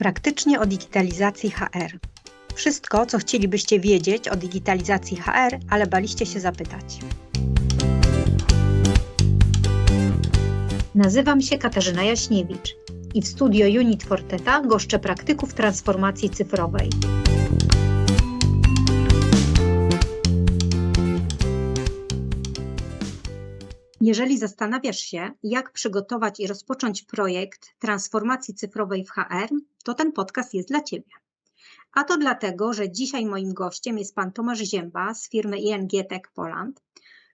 Praktycznie o digitalizacji HR. Wszystko, co chcielibyście wiedzieć o digitalizacji HR, ale baliście się zapytać. Nazywam się Katarzyna Jaśniewicz i w studio Unit Forteta goszczę praktyków transformacji cyfrowej. Jeżeli zastanawiasz się, jak przygotować i rozpocząć projekt transformacji cyfrowej w HR, to ten podcast jest dla Ciebie. A to dlatego, że dzisiaj moim gościem jest pan Tomasz Zięba z firmy ING Tech Poland,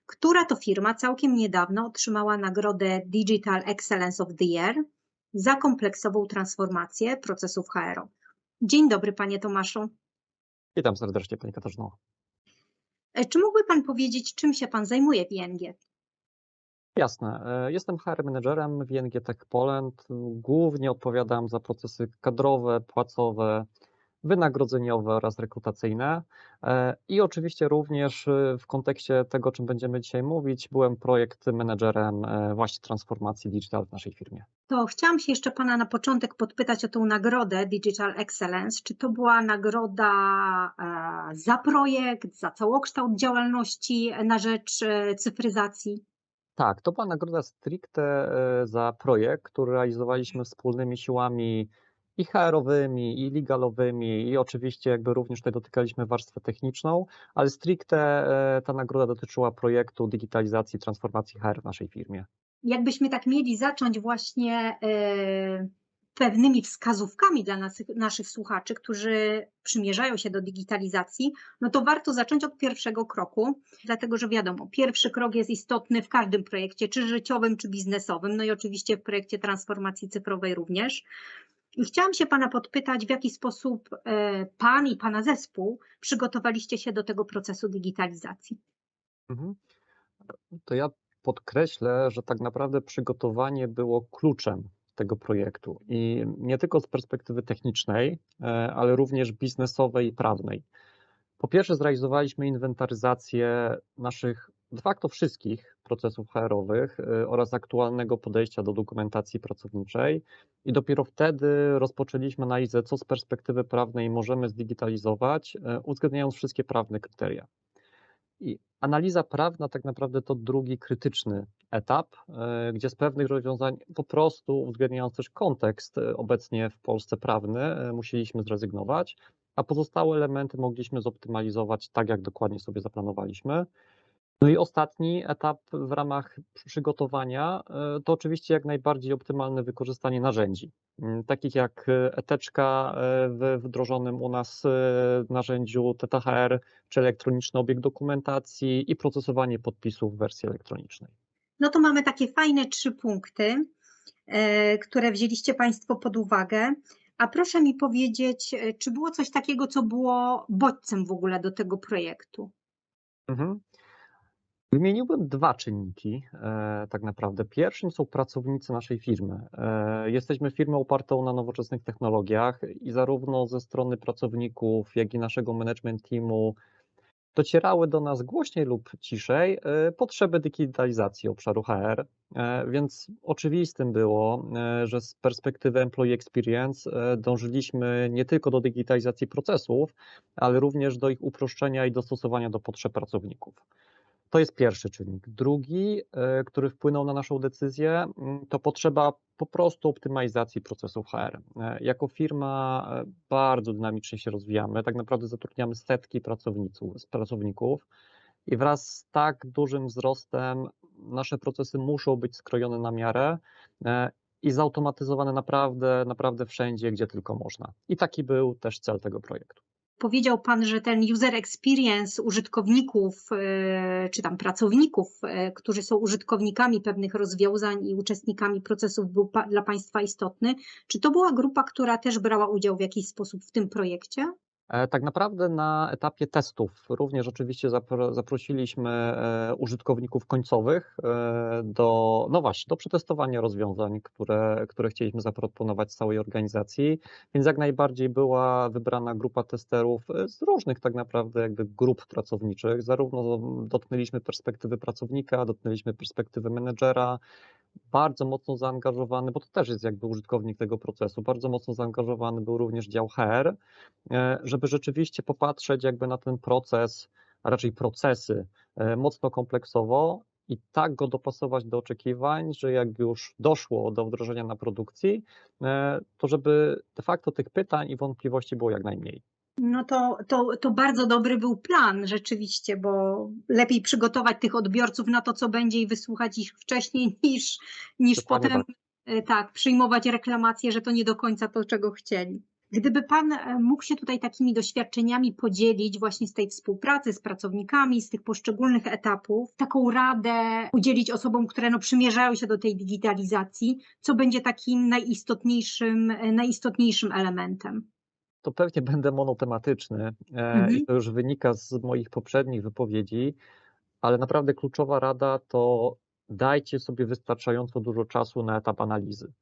która to firma całkiem niedawno otrzymała nagrodę Digital Excellence of the Year za kompleksową transformację procesów HR-owych. Dzień dobry, panie Tomaszu. Witam serdecznie, Pani Katarzyno. E, Czy mógłby pan powiedzieć, czym się pan zajmuje w ING? Jasne. e, Jestem HR menedżerem w ING Tech Poland. Głównie odpowiadam za procesy kadrowe, płacowe, wynagrodzeniowe oraz rekrutacyjne. E, I oczywiście również e, w kontekście tego, o czym będziemy dzisiaj mówić, byłem projekt menedżerem właśnie transformacji digital w naszej firmie. To chciałam się jeszcze pana na początek podpytać o tą nagrodę Digital Excellence. Czy to była nagroda za projekt, za całokształt działalności na rzecz cyfryzacji? Tak, to była nagroda stricte e, za projekt, który realizowaliśmy wspólnymi siłami i HR-owymi, i legalowymi, i oczywiście jakby również tutaj dotykaliśmy warstwę techniczną, ale stricte e, ta nagroda dotyczyła projektu digitalizacji, transformacji HR w naszej firmie. Jakbyśmy tak mieli zacząć właśnie e, pewnymi wskazówkami dla nas, naszych słuchaczy, którzy przymierzają się do digitalizacji, no to warto zacząć od pierwszego kroku, dlatego że wiadomo, pierwszy krok jest istotny w każdym projekcie, czy życiowym, czy biznesowym, no i oczywiście w projekcie transformacji cyfrowej również. I chciałam się Pana podpytać, w jaki sposób e, Pan i Pana zespół przygotowaliście się do tego procesu digitalizacji. Mhm. To ja podkreślę, że tak naprawdę przygotowanie było kluczem tego projektu i nie tylko z perspektywy technicznej, e, ale również biznesowej i prawnej. Po pierwsze, zrealizowaliśmy inwentaryzację naszych de facto wszystkich procesów HR-owych y, oraz aktualnego podejścia do dokumentacji pracowniczej i dopiero wtedy rozpoczęliśmy analizę, co z perspektywy prawnej możemy zdigitalizować, y, uwzględniając wszystkie prawne kryteria. I analiza prawna tak naprawdę to drugi krytyczny etap, y, gdzie z pewnych rozwiązań po prostu uwzględniając też kontekst y, obecnie w Polsce prawny, y, musieliśmy zrezygnować, a pozostałe elementy mogliśmy zoptymalizować tak, jak dokładnie sobie zaplanowaliśmy. No i ostatni etap w ramach przygotowania y, to oczywiście jak najbardziej optymalne wykorzystanie narzędzi, mm, takich jak y, eteczka y, w wdrożonym u nas narzędziu TTHR, czy elektroniczny obieg dokumentacji i procesowanie podpisów w wersji elektronicznej. No to mamy takie fajne trzy punkty, e, które wzięliście Państwo pod uwagę. A proszę mi powiedzieć, e, czy było coś takiego, co było bodźcem w ogóle do tego projektu? Mhm. Wymieniłbym dwa czynniki, e, tak naprawdę. Pierwszym są pracownicy naszej firmy. E, jesteśmy firmą opartą na nowoczesnych technologiach i zarówno ze strony pracowników, jak i naszego management teamu docierały do nas głośniej lub ciszej e, potrzeby digitalizacji obszaru HR, więc oczywistym było, że z perspektywy employee experience dążyliśmy nie tylko do digitalizacji procesów, ale również do ich uproszczenia i dostosowania do potrzeb pracowników. To jest pierwszy czynnik. Drugi, e, który wpłynął na naszą decyzję, mm, to potrzeba po prostu optymalizacji procesów HR. E, Jako firma e, bardzo dynamicznie się rozwijamy, tak naprawdę zatrudniamy setki pracowników, i wraz z tak dużym wzrostem nasze procesy muszą być skrojone na miarę i zautomatyzowane naprawdę, naprawdę wszędzie, gdzie tylko można. I taki był też cel tego projektu. Powiedział Pan, że ten user experience użytkowników, e, czy tam pracowników, e, którzy są użytkownikami pewnych rozwiązań i uczestnikami procesów, był dla Państwa istotny. Czy to była grupa, która też brała udział w jakiś sposób w tym projekcie? E, Tak naprawdę na etapie testów również oczywiście zapro, zaprosiliśmy e, użytkowników końcowych e, do, no właśnie, do przetestowania rozwiązań, które, które chcieliśmy zaproponować całej organizacji, więc jak najbardziej była wybrana grupa testerów z różnych tak naprawdę jakby grup pracowniczych, zarówno dotknęliśmy perspektywy pracownika, dotknęliśmy perspektywy menedżera, bardzo mocno zaangażowany, bo to też jest jakby użytkownik tego procesu, bardzo mocno zaangażowany był również dział HR, e, żeby rzeczywiście popatrzeć jakby na ten proces, a raczej procesy e, mocno kompleksowo i tak go dopasować do oczekiwań, że jak już doszło do wdrożenia na produkcji, e, to żeby de facto tych pytań i wątpliwości było jak najmniej. No to, to, to bardzo dobry był plan rzeczywiście, bo lepiej przygotować tych odbiorców na to, co będzie i wysłuchać ich wcześniej niż, niż Dokładnie potem e, tak, przyjmować reklamacje, że to nie do końca to, czego chcieli. Gdyby Pan e, mógł się tutaj takimi doświadczeniami podzielić właśnie z tej współpracy z pracownikami, z tych poszczególnych etapów, taką radę udzielić osobom, które no przymierzają się do tej digitalizacji, co będzie takim najistotniejszym, e, najistotniejszym elementem? To pewnie będę monotematyczny e, Mhm. i to już wynika z moich poprzednich wypowiedzi, ale naprawdę kluczowa rada to dajcie sobie wystarczająco dużo czasu na etap analizy.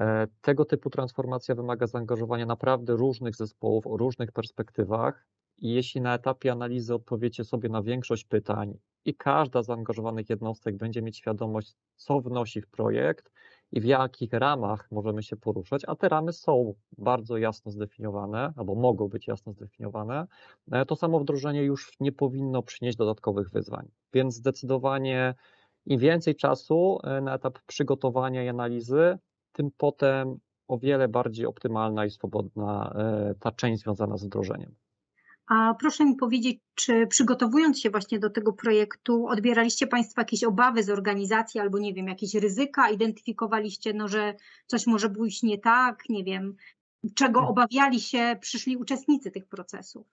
E, Tego typu transformacja wymaga zaangażowania naprawdę różnych zespołów o różnych perspektywach i jeśli na etapie analizy odpowiecie sobie na większość pytań i każda z zaangażowanych jednostek będzie mieć świadomość, co wnosi w projekt i w jakich ramach możemy się poruszać, a te ramy są bardzo jasno zdefiniowane, albo mogą być jasno zdefiniowane, e, to samo wdrożenie już nie powinno przynieść dodatkowych wyzwań. Więc zdecydowanie im więcej czasu e, na etap przygotowania i analizy, tym potem o wiele bardziej optymalna i swobodna e, ta część związana z wdrożeniem. A proszę mi powiedzieć, czy przygotowując się właśnie do tego projektu, odbieraliście Państwo jakieś obawy z organizacji albo nie wiem, jakieś ryzyka, identyfikowaliście, no, że coś może pójść nie tak, nie wiem, czego Mhm. obawiali się przyszli uczestnicy tych procesów?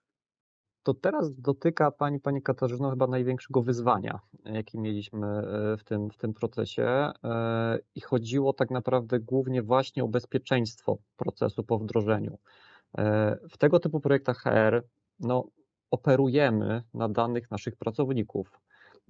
To teraz dotyka Pani, Pani Katarzyno, chyba największego wyzwania, jakie mieliśmy e, w tym, w tym procesie. e, I chodziło tak naprawdę głównie właśnie o bezpieczeństwo procesu po wdrożeniu. E, W tego typu projektach HR no, operujemy na danych naszych pracowników.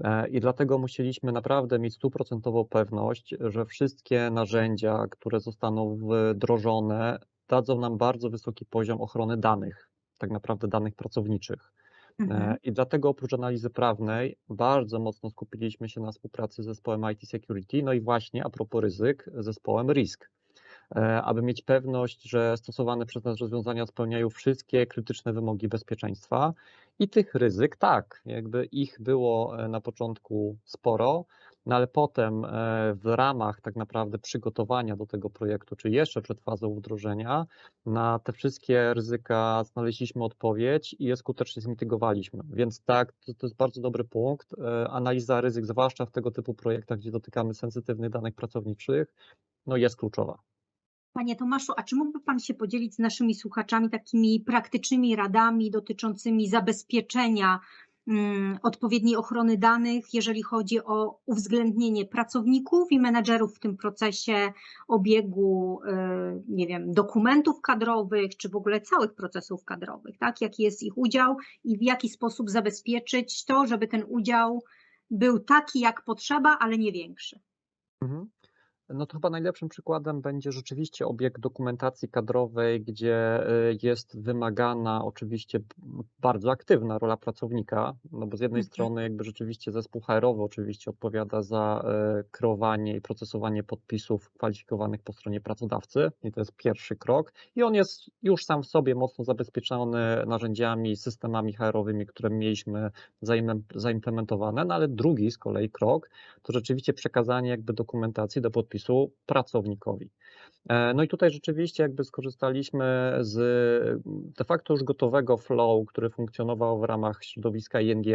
E, I dlatego musieliśmy naprawdę mieć stuprocentową pewność, że wszystkie narzędzia, które zostaną wdrożone, dadzą nam bardzo wysoki poziom ochrony danych, tak naprawdę danych pracowniczych. Mhm. E, I dlatego oprócz analizy prawnej bardzo mocno skupiliśmy się na współpracy z zespołem IT Security, no i właśnie a propos ryzyk, zespołem RISK, aby mieć pewność, że stosowane przez nas rozwiązania spełniają wszystkie krytyczne wymogi bezpieczeństwa i tych ryzyk, tak, jakby ich było e, na początku sporo, no ale potem e, w ramach tak naprawdę przygotowania do tego projektu, czy jeszcze przed fazą wdrożenia, na te wszystkie ryzyka znaleźliśmy odpowiedź i je skutecznie zmitygowaliśmy. Więc tak, to, to jest bardzo dobry punkt. E, Analiza ryzyk, zwłaszcza w tego typu projektach, gdzie dotykamy sensytywnych danych pracowniczych, no jest kluczowa. Panie Tomaszu, a czy mógłby Pan się podzielić z naszymi słuchaczami takimi praktycznymi radami dotyczącymi zabezpieczenia mm, odpowiedniej ochrony danych, jeżeli chodzi o uwzględnienie pracowników i menedżerów w tym procesie obiegu, y, nie wiem, dokumentów kadrowych, czy w ogóle całych procesów kadrowych, tak? Jaki jest ich udział i w jaki sposób zabezpieczyć to, żeby ten udział był taki jak potrzeba, ale nie większy. Mhm. No to chyba najlepszym przykładem będzie rzeczywiście obieg dokumentacji kadrowej, gdzie y, jest wymagana oczywiście bardzo aktywna rola pracownika, no bo z jednej Mhm. strony jakby rzeczywiście zespół HR-owy oczywiście odpowiada za y, kreowanie i procesowanie podpisów kwalifikowanych po stronie pracodawcy i to jest pierwszy krok i on jest już sam w sobie mocno zabezpieczony narzędziami, systemami HR-owymi, które mieliśmy zaim- zaimplementowane, no ale drugi z kolei krok to rzeczywiście przekazanie jakby dokumentacji do podpisu pracownikowi. E, No i tutaj rzeczywiście jakby skorzystaliśmy z de facto już gotowego flow, który funkcjonował w ramach środowiska ING,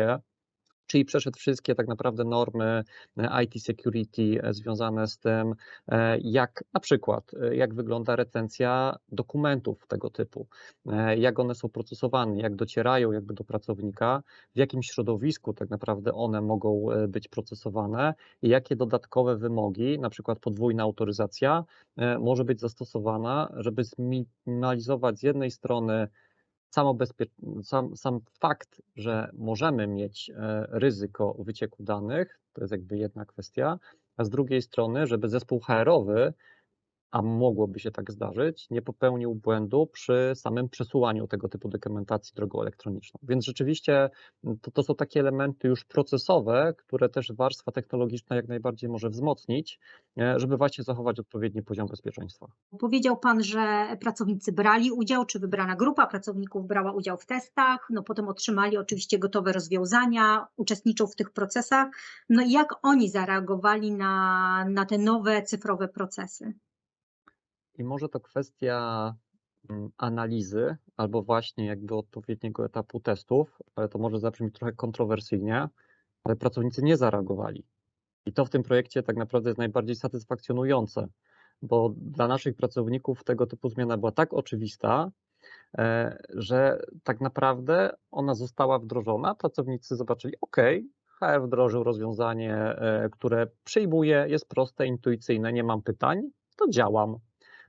czyli przeszedł wszystkie tak naprawdę normy e, IT security e, związane z tym, e, jak na przykład, jak wygląda retencja dokumentów tego typu, jak one są procesowane, jak docierają jakby do pracownika, w jakim środowisku tak naprawdę one mogą być procesowane i jakie dodatkowe wymogi, na przykład podwójna autoryzacja, może być zastosowana, żeby zminimalizować z jednej strony samo bezpie- sam, sam fakt, że możemy mieć e, ryzyko wycieku danych, to jest jakby jedna kwestia, a z drugiej strony, żeby zespół HR-owy a mogłoby się tak zdarzyć, nie popełnił błędu przy samym przesuwaniu tego typu dokumentacji drogą elektroniczną. Więc rzeczywiście to, to są takie elementy już procesowe, które też warstwa technologiczna jak najbardziej może wzmocnić, e, żeby właśnie zachować odpowiedni poziom bezpieczeństwa. Powiedział Pan, że pracownicy brali udział, czy wybrana grupa pracowników brała udział w testach, no potem otrzymali oczywiście gotowe rozwiązania, uczestniczą w tych procesach. No i jak oni zareagowali na, na te nowe cyfrowe procesy? I może to kwestia mm, analizy albo właśnie jakby odpowiedniego etapu testów, ale to może zabrzmi trochę kontrowersyjnie, ale pracownicy nie zareagowali. I to w tym projekcie tak naprawdę jest najbardziej satysfakcjonujące, bo dla naszych pracowników tego typu zmiana była tak oczywista, e, że tak naprawdę ona została wdrożona. Pracownicy zobaczyli, OK, HR wdrożył rozwiązanie, e, które przyjmuje, jest proste, intuicyjne, nie mam pytań, to działam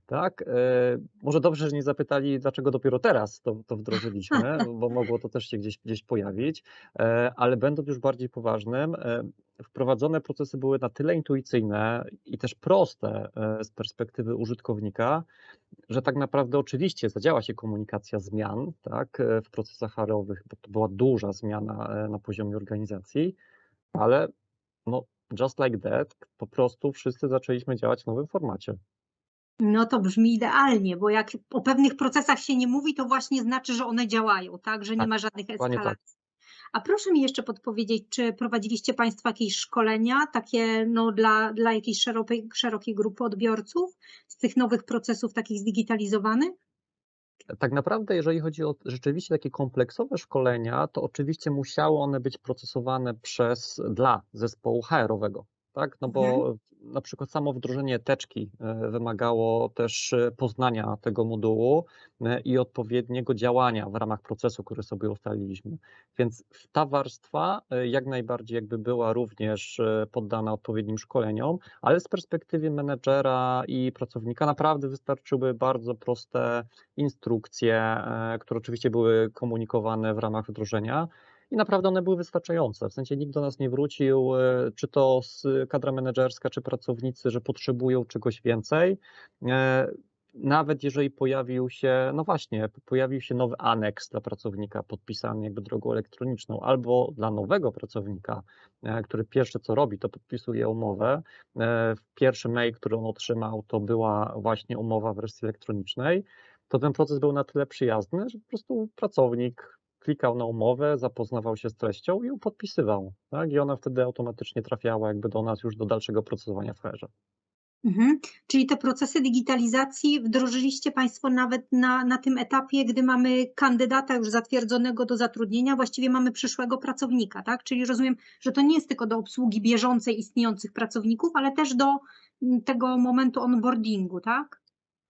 tak? E, może dobrze, że nie zapytali, dlaczego dopiero teraz to, to wdrożyliśmy, bo mogło to też się gdzieś, gdzieś pojawić, e, ale będąc już bardziej poważnym, e, wprowadzone procesy były na tyle intuicyjne i też proste z perspektywy użytkownika, że tak naprawdę oczywiście zadziała się komunikacja zmian tak, w procesach HR-owych, bo to była duża zmiana na poziomie organizacji, ale no, just like that, po prostu wszyscy zaczęliśmy działać w nowym formacie. No to brzmi idealnie, bo jak o pewnych procesach się nie mówi, to właśnie znaczy, że one działają, tak? Że nie Tak, ma żadnych tak. eskalacji. A proszę mi jeszcze podpowiedzieć, czy prowadziliście Państwo jakieś szkolenia takie no, dla, dla jakiejś szerokiej, szerokiej grupy odbiorców z tych nowych procesów takich zdigitalizowanych? Tak naprawdę, jeżeli chodzi o rzeczywiście takie kompleksowe szkolenia, to oczywiście musiały one być procesowane przez dla zespołu HR-owego tak? No bo Mhm. Na przykład samo wdrożenie teczki e, wymagało też e, poznania tego modułu e, i odpowiedniego działania w ramach procesu, który sobie ustaliliśmy. Więc ta warstwa jak najbardziej jakby była również poddana odpowiednim szkoleniom, ale z perspektywy menedżera i pracownika naprawdę wystarczyły bardzo proste instrukcje, które oczywiście były komunikowane w ramach wdrożenia i naprawdę one były wystarczające. W sensie nikt do nas nie wrócił, e, czy to z kadra menedżerska, czy pracownicy, że potrzebują czegoś więcej. E, nawet jeżeli pojawił się, no właśnie, pojawił się nowy aneks dla pracownika podpisany jakby drogą elektroniczną, albo dla nowego pracownika, e, który pierwsze co robi, to podpisuje umowę. Pierwszy mail, który on otrzymał, to była właśnie umowa w wersji elektronicznej. To ten proces był na tyle przyjazny, że po prostu pracownik klikał na umowę, zapoznawał się z treścią i ją podpisywał. Tak? I ona wtedy automatycznie trafiała jakby do nas już do dalszego procesowania w HR-ze. Mhm. Czyli te procesy digitalizacji wdrożyliście Państwo nawet na, na tym etapie, gdy mamy kandydata już zatwierdzonego do zatrudnienia, właściwie mamy przyszłego pracownika, tak? Czyli rozumiem, że to nie jest tylko do obsługi bieżącej istniejących pracowników, ale też do mm, tego momentu onboardingu, tak?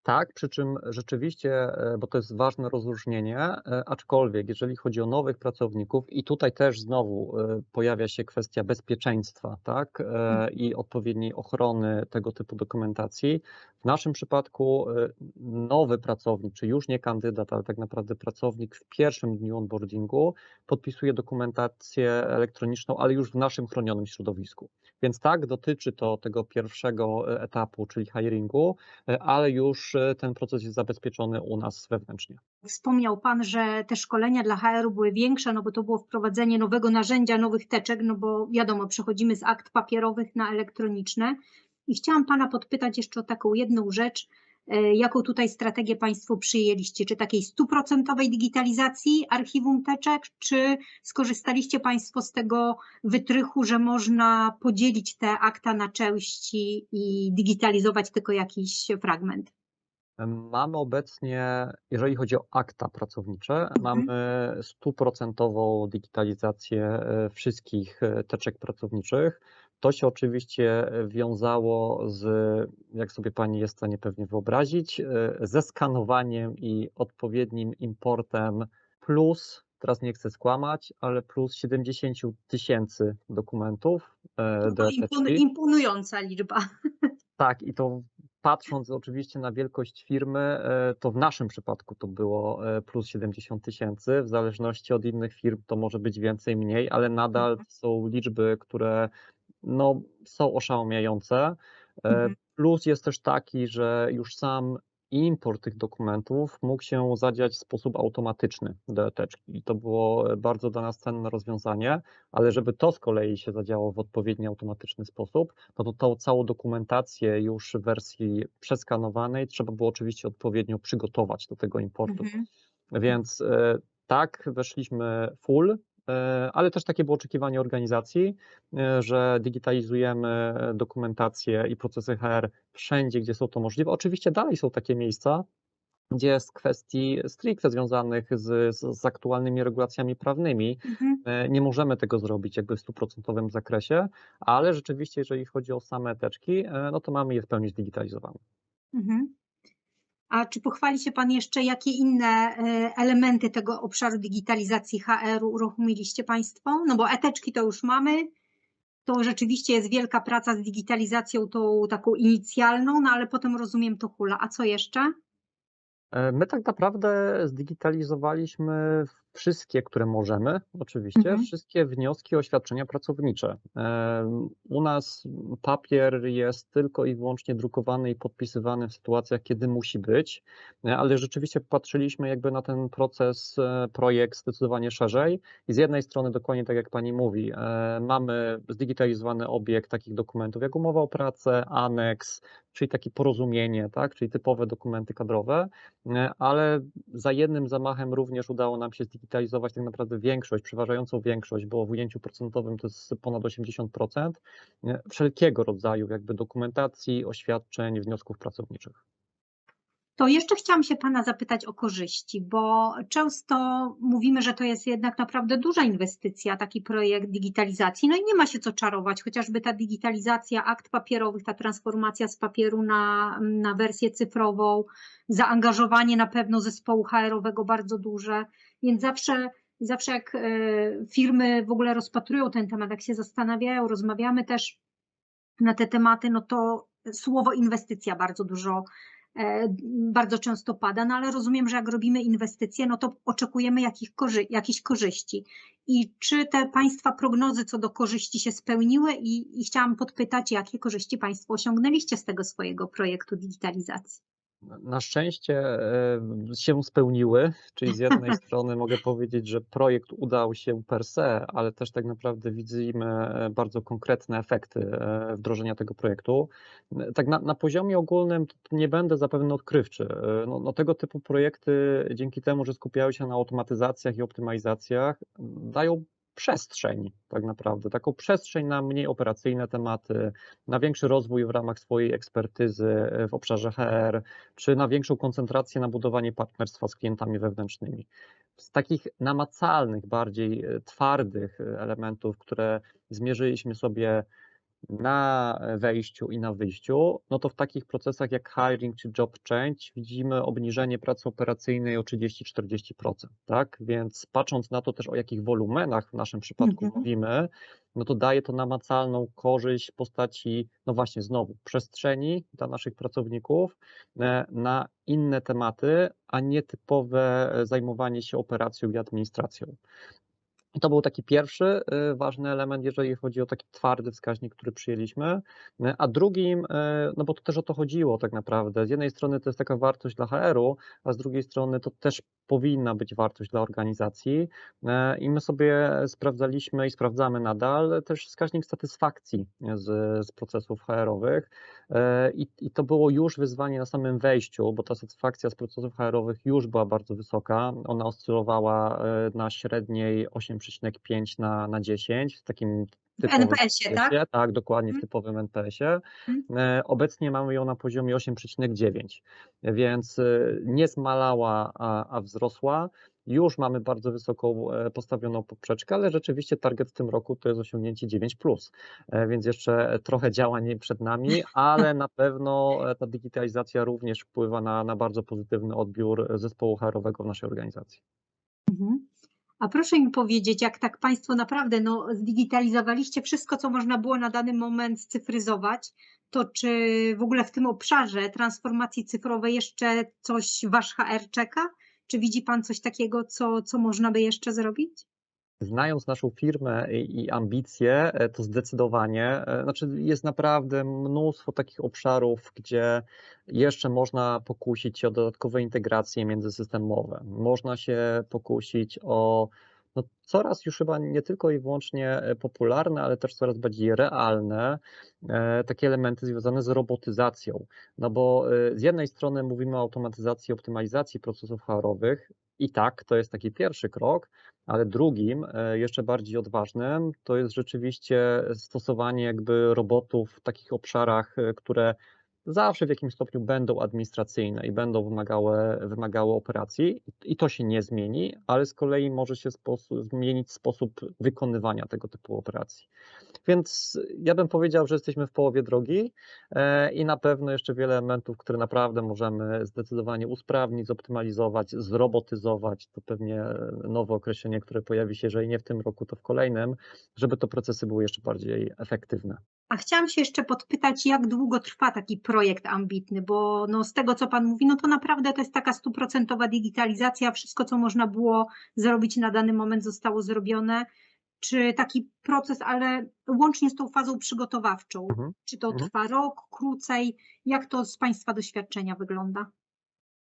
Tak, przy czym rzeczywiście, e, bo to jest ważne rozróżnienie, e, aczkolwiek jeżeli chodzi o nowych pracowników, i tutaj też znowu e, pojawia się kwestia bezpieczeństwa tak, Mhm. i odpowiedniej ochrony tego typu dokumentacji. W naszym przypadku nowy pracownik, czy już nie kandydat, ale tak naprawdę pracownik w pierwszym dniu onboardingu podpisuje dokumentację elektroniczną, ale już w naszym chronionym środowisku. Więc tak, dotyczy to tego pierwszego etapu, czyli hiringu, ale już ten proces jest zabezpieczony u nas wewnętrznie. Wspomniał Pan, że te szkolenia dla HR-u były większe, no bo to było wprowadzenie nowego narzędzia, nowych teczek, no bo wiadomo, przechodzimy z akt papierowych na elektroniczne. I chciałam Pana podpytać jeszcze o taką jedną rzecz. E, jaką tutaj strategię Państwo przyjęliście? Czy takiej stuprocentowej digitalizacji archiwum teczek, czy skorzystaliście Państwo z tego wytrychu, że można podzielić te akta na części i digitalizować tylko jakiś fragment? Mamy obecnie, jeżeli chodzi o akta pracownicze, Mhm. mamy stuprocentową digitalizację e, wszystkich e, teczek pracowniczych. To się oczywiście wiązało z, jak sobie Pani jest w stanie pewnie wyobrazić, e, ze skanowaniem i odpowiednim importem plus, teraz nie chcę skłamać, ale plus 70 tysięcy dokumentów do teczki. Imponująca liczba. Tak, i to patrząc oczywiście na wielkość firmy, e, to w naszym przypadku to było e, plus 70 tysięcy. W zależności od innych firm to może być więcej, mniej, ale nadal Mhm. są liczby, które no, są oszałamiające. E, Mhm. Plus jest też taki, że już sam import tych dokumentów mógł się zadziać w sposób automatyczny do eteczki i to było bardzo dla nas cenne rozwiązanie, ale żeby to z kolei się zadziało w odpowiedni automatyczny sposób, no to tą całą dokumentację już w wersji przeskanowanej trzeba było oczywiście odpowiednio przygotować do tego importu. Mhm. Więc e, tak, weszliśmy full, e, ale też takie było oczekiwanie organizacji, e, że digitalizujemy dokumentację i procesy HR wszędzie, gdzie są to możliwe. Oczywiście dalej są takie miejsca, gdzie z kwestii stricte związanych z, z, z aktualnymi regulacjami prawnymi Mhm. nie możemy tego zrobić jakby w stuprocentowym zakresie, ale rzeczywiście, jeżeli chodzi o same teczki, no to mamy je w pełni zdigitalizowane. Mhm. A czy pochwali się Pan jeszcze, jakie inne e, elementy tego obszaru digitalizacji HR-u uruchomiliście Państwo? No bo eteczki to już mamy, to rzeczywiście jest wielka praca z digitalizacją tą taką inicjalną, no ale potem rozumiem to hula. A co jeszcze? E, my tak naprawdę zdigitalizowaliśmy wszystkie, które możemy, oczywiście, Mhm. wszystkie wnioski, oświadczenia pracownicze. U nas papier jest tylko i wyłącznie drukowany i podpisywany w sytuacjach, kiedy musi być, e, ale rzeczywiście patrzyliśmy jakby na ten proces, e, projekt zdecydowanie szerzej i z jednej strony dokładnie tak jak Pani mówi, e, mamy zdigitalizowany obiekt takich dokumentów jak umowa o pracę, aneks, czyli takie porozumienie, tak, czyli typowe dokumenty kadrowe, ale za jednym zamachem również udało nam się zdigitalizować tak naprawdę większość, przeważającą większość, bo w ujęciu procentowym to jest ponad 80%, e, wszelkiego rodzaju jakby dokumentacji, oświadczeń, wniosków pracowniczych. To jeszcze chciałam się Pana zapytać o korzyści, bo często mówimy, że to jest jednak naprawdę duża inwestycja, taki projekt digitalizacji. No i nie ma się co czarować, chociażby ta digitalizacja akt papierowych, ta transformacja z papieru na, na wersję cyfrową, zaangażowanie na pewno zespołu HR-owego bardzo duże, więc zawsze. Zawsze jak e, firmy w ogóle rozpatrują ten temat, jak się zastanawiają, rozmawiamy też na te tematy, no to słowo inwestycja bardzo dużo E, bardzo często pada, no ale rozumiem, że jak robimy inwestycje, no to oczekujemy jakich korzy jakichś korzyści. I czy te Państwa prognozy co do korzyści się spełniły i, i chciałam podpytać, jakie korzyści Państwo osiągnęliście z tego swojego projektu digitalizacji? Na szczęście e, się spełniły, czyli z jednej strony mogę powiedzieć, że projekt udał się per se, ale też tak naprawdę widzimy e, bardzo konkretne efekty e, wdrożenia tego projektu. Tak na, na poziomie ogólnym nie będę zapewne odkrywczy. No, no tego typu projekty dzięki temu, że skupiają się na automatyzacjach i optymalizacjach, dają przestrzeń, tak naprawdę, taką przestrzeń na mniej operacyjne tematy, na większy rozwój w ramach swojej ekspertyzy e, w obszarze HR, czy na większą koncentrację na budowanie partnerstwa z klientami wewnętrznymi. Z takich namacalnych, bardziej e, twardych e, elementów, które zmierzyliśmy sobie na wejściu i na wyjściu, no to w takich procesach jak hiring czy job change widzimy obniżenie pracy operacyjnej o 30-40%, tak? Więc patrząc na to też o jakich wolumenach w naszym przypadku Mhm. mówimy, no to daje to namacalną korzyść w postaci, no właśnie znowu, przestrzeni dla naszych pracowników e, na inne tematy, a nie typowe zajmowanie się operacją i administracją. To był taki pierwszy y, ważny element, jeżeli chodzi o taki twardy wskaźnik, który przyjęliśmy. Y, a drugim, y, no bo to też o to chodziło tak naprawdę. Z jednej strony to jest taka wartość dla HR-u, a z drugiej strony to też powinna być wartość dla organizacji. I my sobie sprawdzaliśmy i sprawdzamy nadal też wskaźnik satysfakcji z, z procesów HR-owych. I, I to było już wyzwanie na samym wejściu, bo ta satysfakcja z procesów HR-owych już była bardzo wysoka. Ona oscylowała na średniej 8 7,5 na, na 10 w takim NPS-ie, tak? Tak, dokładnie w Mhm. typowym NPS-ie. Mhm. E, Obecnie mamy ją na poziomie 8,9, więc e, nie zmalała, a, a wzrosła. Już mamy bardzo wysoką e, postawioną poprzeczkę, ale rzeczywiście target w tym roku to jest osiągnięcie 9, więc jeszcze trochę działań przed nami, ale na pewno ta digitalizacja również wpływa na, na bardzo pozytywny odbiór zespołu HR-owego w naszej organizacji. Mhm. A proszę mi powiedzieć, jak tak Państwo naprawdę no, zdigitalizowaliście wszystko, co można było na dany moment scyfryzować, to czy w ogóle w tym obszarze transformacji cyfrowej jeszcze coś Wasz HR czeka? Czy widzi Pan coś takiego, co, co można by jeszcze zrobić? Znając naszą firmę i ambicje, e, to zdecydowanie, e, znaczy jest naprawdę mnóstwo takich obszarów, gdzie jeszcze można pokusić się o dodatkowe integracje międzysystemowe. Można się pokusić o no, coraz już chyba nie tylko i wyłącznie e, popularne, ale też coraz bardziej realne e, takie elementy związane z robotyzacją. No bo e, z jednej strony mówimy o automatyzacji, optymalizacji procesów HR-owych i tak, to jest taki pierwszy krok, ale drugim, e, jeszcze bardziej odważnym, to jest rzeczywiście stosowanie jakby robotów w takich obszarach, e, które zawsze w jakimś stopniu będą administracyjne i będą wymagały, wymagały operacji i to się nie zmieni, ale z kolei może się sposób, zmienić sposób wykonywania tego typu operacji. Więc ja bym powiedział, że jesteśmy w połowie drogi e, i na pewno jeszcze wiele elementów, które naprawdę możemy zdecydowanie usprawnić, zoptymalizować, zrobotyzować. To pewnie nowe określenie, które pojawi się, jeżeli nie w tym roku, to w kolejnym, żeby te procesy były jeszcze bardziej efektywne. A chciałam się jeszcze podpytać, jak długo trwa taki projekt ambitny, bo no z tego, co Pan mówi, no to naprawdę to jest taka stuprocentowa digitalizacja, wszystko, co można było zrobić na dany moment zostało zrobione. Czy taki proces, ale łącznie z tą fazą przygotowawczą, Mhm. czy to Mhm. trwa rok, krócej? Jak to z Państwa doświadczenia wygląda?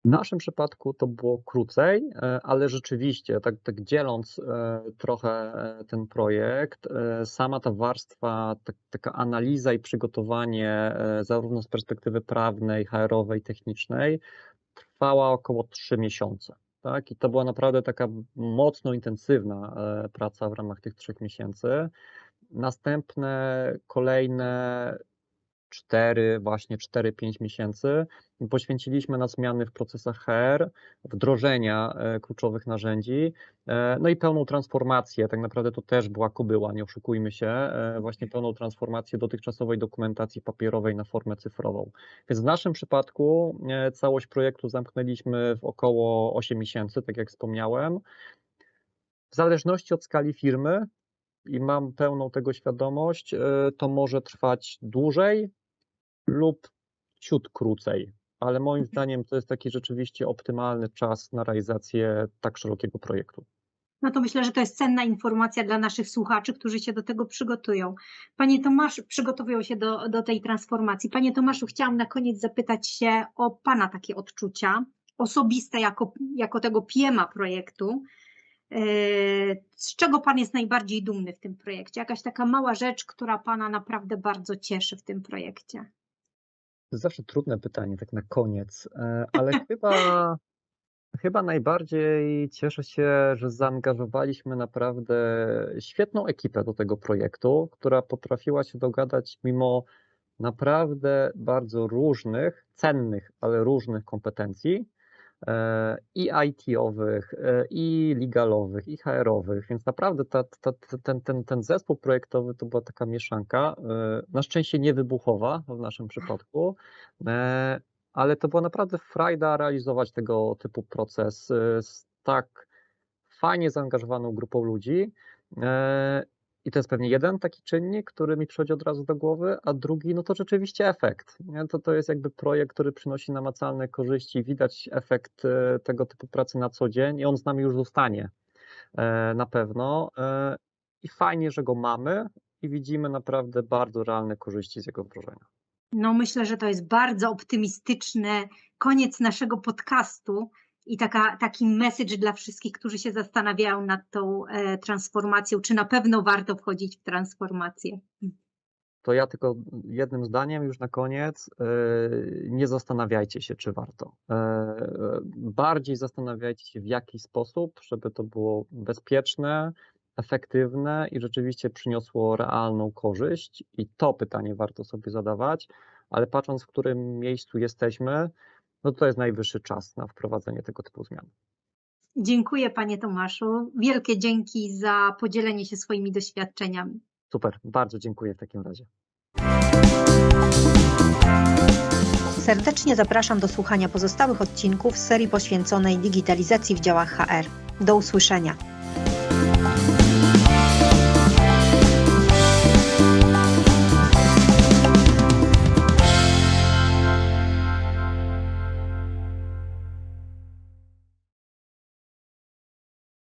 W naszym przypadku to było krócej, e, ale rzeczywiście, tak, tak dzieląc e, trochę e, ten projekt, sama ta warstwa, tak, taka analiza i przygotowanie, zarówno z perspektywy prawnej, HR-owej, technicznej, trwała około 3 miesiące. Tak? I to była naprawdę taka mocno intensywna praca w ramach tych trzech miesięcy. Następne, kolejne 4, właśnie 4-5 miesięcy poświęciliśmy na zmiany w procesach HR, wdrożenia e, kluczowych narzędzi, e, no i pełną transformację. Tak naprawdę to też była kobyła, nie oszukujmy się, e, właśnie pełną transformację dotychczasowej dokumentacji papierowej na formę cyfrową. Więc w naszym przypadku całość projektu zamknęliśmy w około 8 miesięcy, tak jak wspomniałem. W zależności od skali firmy, i mam pełną tego świadomość, to może trwać dłużej lub ciut krócej, ale moim zdaniem to jest taki rzeczywiście optymalny czas na realizację tak szerokiego projektu. No to myślę, że to jest cenna informacja dla naszych słuchaczy, którzy się do tego przygotują. Panie Tomaszu, przygotowują się do, do tej transformacji. Panie Tomaszu, chciałam na koniec zapytać się o Pana takie odczucia osobiste jako, jako tego PMA projektu. Yy, Z czego Pan jest najbardziej dumny w tym projekcie? Jakaś taka mała rzecz, która Pana naprawdę bardzo cieszy w tym projekcie? To jest zawsze trudne pytanie, tak na koniec, e, ale chyba, chyba najbardziej cieszę się, że zaangażowaliśmy naprawdę świetną ekipę do tego projektu, która potrafiła się dogadać mimo naprawdę bardzo różnych, cennych, ale różnych kompetencji i IT-owych, e, i legalowych, i HR-owych, więc naprawdę ta, ta, ten, ten, ten zespół projektowy to była taka mieszanka, e, na szczęście nie wybuchowa w naszym przypadku, e, ale to była naprawdę frajda realizować tego typu proces z tak fajnie zaangażowaną grupą ludzi. I to jest pewnie jeden taki czynnik, który mi przychodzi od razu do głowy, a drugi, no to rzeczywiście efekt. Nie? To, to jest jakby projekt, który przynosi namacalne korzyści, widać efekt e, tego typu pracy na co dzień i on z nami już zostanie e, na pewno. E, I fajnie, że go mamy i widzimy naprawdę bardzo realne korzyści z jego wdrożenia. No, myślę, że to jest bardzo optymistyczny koniec naszego podcastu i taka, taki message dla wszystkich, którzy się zastanawiają nad tą e, transformacją, czy na pewno warto wchodzić w transformację. To ja tylko jednym zdaniem już na koniec. e, Nie zastanawiajcie się, czy warto. E, Bardziej zastanawiajcie się, w jaki sposób, żeby to było bezpieczne, efektywne i rzeczywiście przyniosło realną korzyść. I to pytanie warto sobie zadawać, ale patrząc, w którym miejscu jesteśmy, no to jest najwyższy czas na wprowadzenie tego typu zmian. Dziękuję Panie Tomaszu. Wielkie dzięki za podzielenie się swoimi doświadczeniami. Super, bardzo dziękuję w takim razie. Serdecznie zapraszam do słuchania pozostałych odcinków serii poświęconej digitalizacji w działach HR. Do usłyszenia.